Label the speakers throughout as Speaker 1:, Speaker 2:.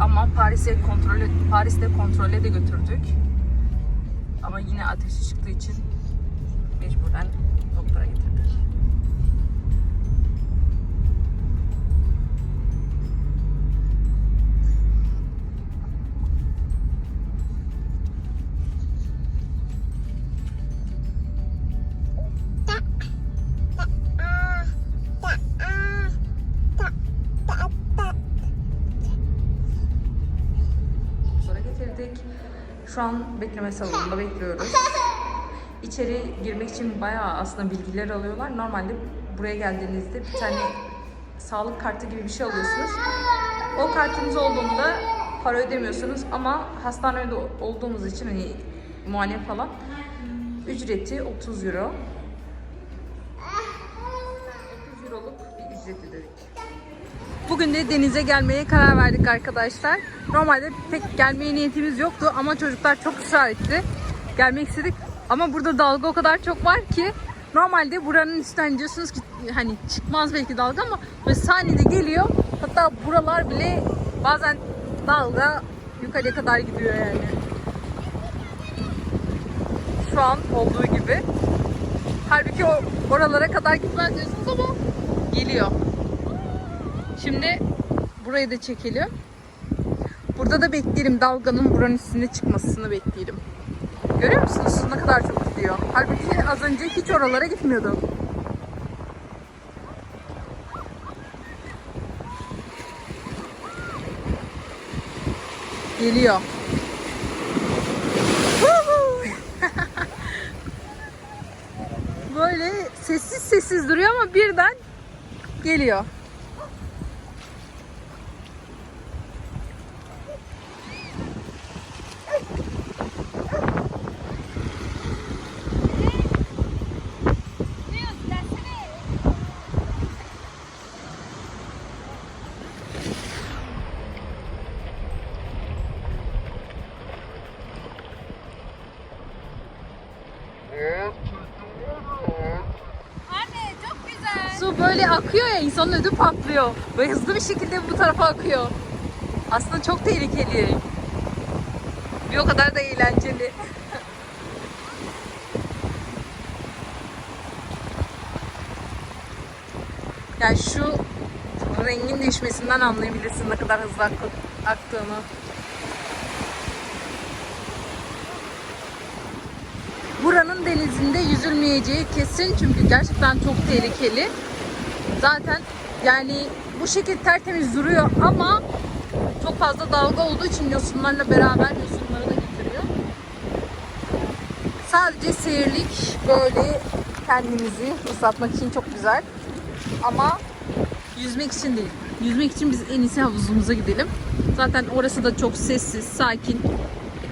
Speaker 1: ama Paris'e kontrol Paris'te kontrole de götürdük. Ama yine ateşi çıktığı için mecburen Şu an bekleme salonunda bekliyoruz. İçeri girmek için bayağı aslında bilgiler alıyorlar. Normalde buraya geldiğinizde bir tane sağlık kartı gibi bir şey alıyorsunuz. O kartınız olduğunda para ödemiyorsunuz ama hastanede olduğumuz için hani muayene falan ücreti 30 euro. 30 euroluk bir ücret ödedik. Bugün de denize gelmeye karar verdik arkadaşlar. Normalde pek gelmeye niyetimiz yoktu ama çocuklar çok ısrar etti. Gelmek istedik ama burada dalga o kadar çok var ki normalde buranın üstünden diyorsunuz ki hani çıkmaz belki dalga ama böyle sahnede geliyor. Hatta buralar bile bazen dalga yukarıya kadar gidiyor yani. Şu an olduğu gibi. Halbuki oralara kadar gitmez diyorsunuz ama geliyor. Şimdi burayı da çekelim. Burada da bekleyelim dalganın buranın üstüne çıkmasını bekleyelim. Görüyor musunuz ne kadar çok gidiyor. Halbuki az önce hiç oralara gitmiyordu. Geliyor. Böyle sessiz sessiz duruyor ama birden geliyor. Böyle akıyor ya insanın ödü patlıyor. Böyle hızlı bir şekilde bu tarafa akıyor. Aslında çok tehlikeli. Bir o kadar da eğlenceli. Yani şu rengin değişmesinden anlayabilirsin ne kadar hızlı ak- aktığını. Buranın denizinde yüzülmeyeceği kesin çünkü gerçekten çok tehlikeli. Zaten yani bu şekil tertemiz duruyor ama çok fazla dalga olduğu için yosunlarla beraber yosunları da getiriyor. Sadece seyirlik böyle kendimizi ıslatmak için çok güzel. Ama yüzmek için değil. Yüzmek için biz en iyisi havuzumuza gidelim. Zaten orası da çok sessiz, sakin.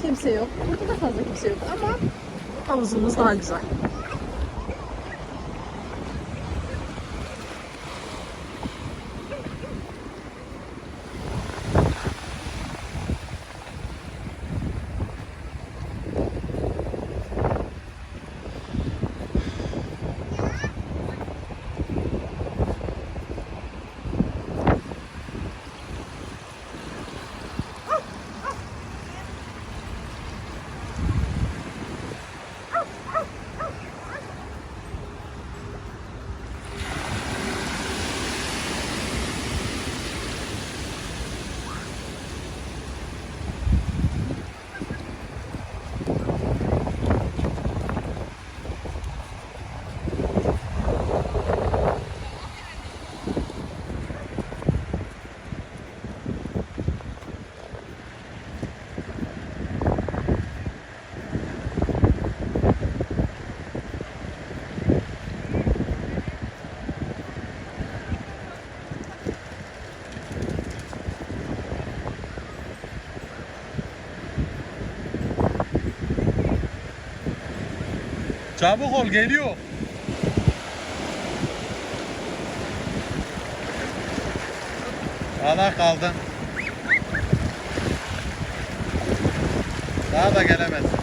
Speaker 1: Kimse yok. Burada da fazla kimse yok ama havuzumuz daha güzel.
Speaker 2: Çabuk ol geliyor. Valla kaldın. Daha da gelemezsin.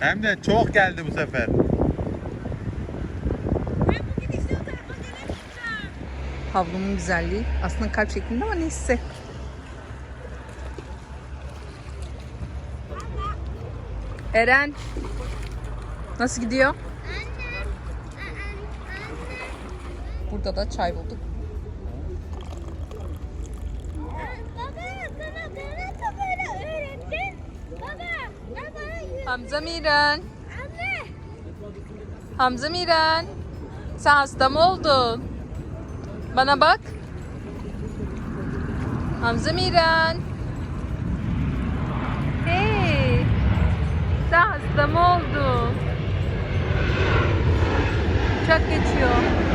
Speaker 2: Hem de çok geldi bu sefer.
Speaker 1: Havlumun güzelliği. Aslında kalp şeklinde ama neyse. Eren. Nasıl gidiyor? Burada da çay bulduk. Hamza Miran. Hamza Miran. Sen hasta mı oldun? Bana bak. Hamza Miran. Hey. Sen hasta mı oldun? Uçak geçiyor.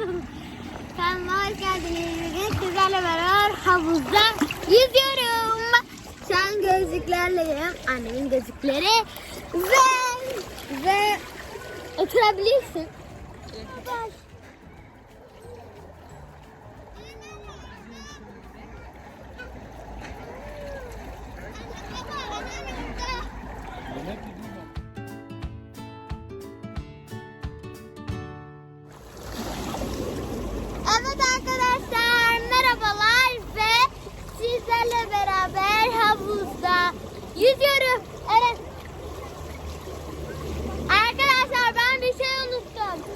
Speaker 3: Kanalıma hoş geldiniz. Bugün sizlerle beraber havuzda yüzüyorum. Şu an gözlüklerleyim. Annemin gözlükleri. Ve ve oturabilirsin. Gel. Evet arkadaşlar merhabalar ve sizlerle beraber havuzda yüzüyorum. Evet. Arkadaşlar ben bir şey unuttum.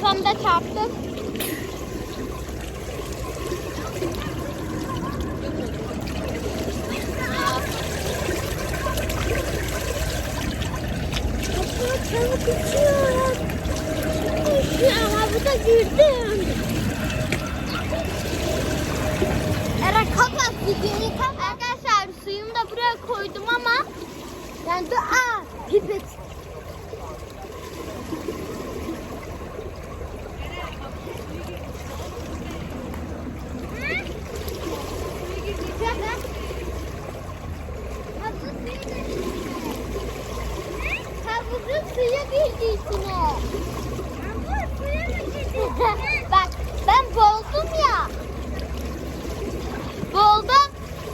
Speaker 3: Kafamda çarptı. Çabuk uçuyor. Ama bu da girdim. Eren kapat videoyu kapat. Arkadaşlar suyumu da buraya koydum ama yani aa pipet. Havuzun suya girdi içine. suya mı girdi Bak ben boğuldum ya. Boğuldum.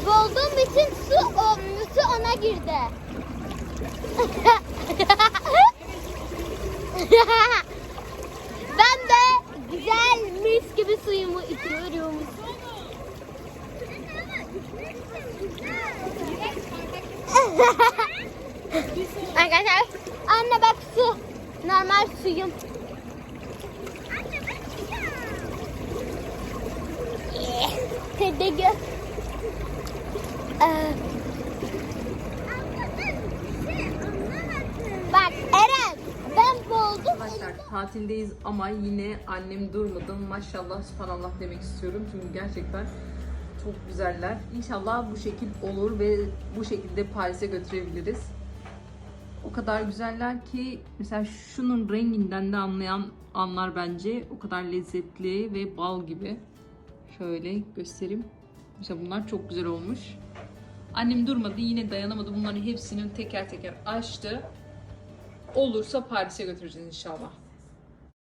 Speaker 3: Boğulduğum için su, o, su ona girdi. ben de güzel mis gibi suyumu içiyorum. Arkadaşlar anne bak su. Normal suyum. Tede gö. Ee, Bak Eren ben boğuldum.
Speaker 1: Arkadaşlar tatildeyiz ama yine annem durmadı. Maşallah subhanallah demek istiyorum. Çünkü gerçekten çok güzeller. İnşallah bu şekil olur ve bu şekilde Paris'e götürebiliriz. O kadar güzeller ki mesela şunun renginden de anlayan anlar bence. O kadar lezzetli ve bal gibi. Şöyle göstereyim. Mesela bunlar çok güzel olmuş. Annem durmadı yine dayanamadı. Bunların hepsini teker teker açtı. Olursa Paris'e götüreceğiz inşallah.